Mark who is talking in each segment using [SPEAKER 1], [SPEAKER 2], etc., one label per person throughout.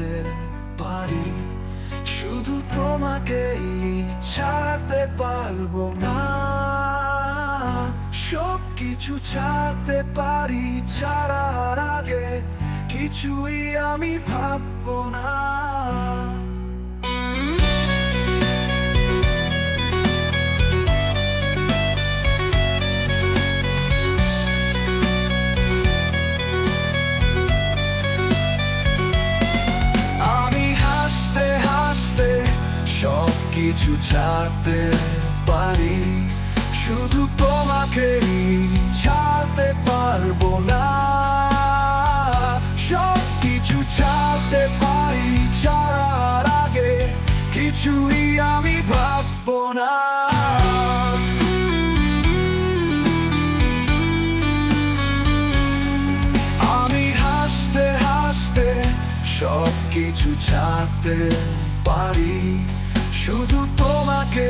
[SPEAKER 1] ছাড়তে পারি। শুধু তোমাকেই ছাড়তে পারব না। সব কিছু ছাড়তে পারি ছাড়ার আগে কিছুই আমি ভাববো না। কিছু ছাড়তে পারি। শুধু তোমাকেই ছাড়তে পারব না। সব কিছু ছাড়তে পারি ছাড়ার আগে কিছুই আমি ভাববো না। আমি হাসতে হাসতে সব কিছু ছাড়তে পারি। শুধু তোমাকেই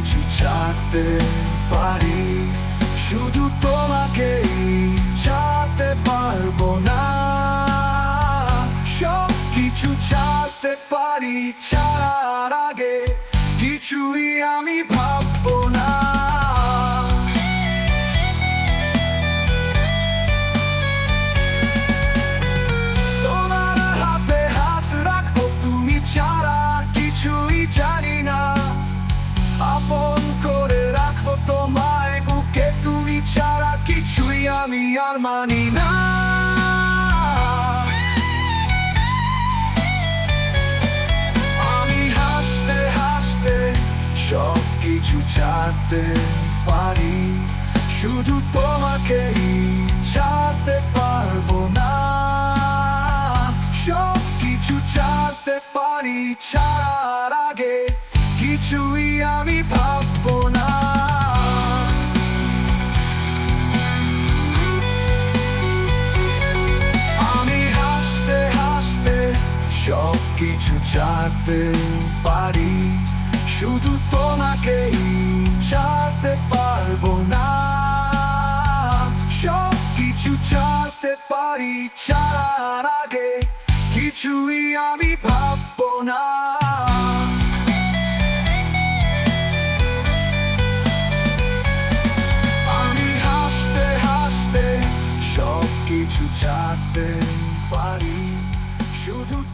[SPEAKER 1] কিছু ছাড়তে পারি। শুধু তোমাকেই ছাড়তে পারব না। সব কিছু ছাড়তে পারি ছাড়ার আগে কিছুই আমি আর মানি না আমি হাসতে হাসতে সব কিছু ছাড়তে পারি শুধু তোমাকেই ছাড়তে পারব না সব কিছু ছাড়তে পারি ছাড়ার আগে কিছুই আমি ভাববো কিছু চাতে পারি। শুধু তোমাকেই চাতে পারব না। সব কিছু চাতে পারি ছাড়ার আগে কিছুই আমি ভাববো না। আমি কিছু চাতে পারি। শুধু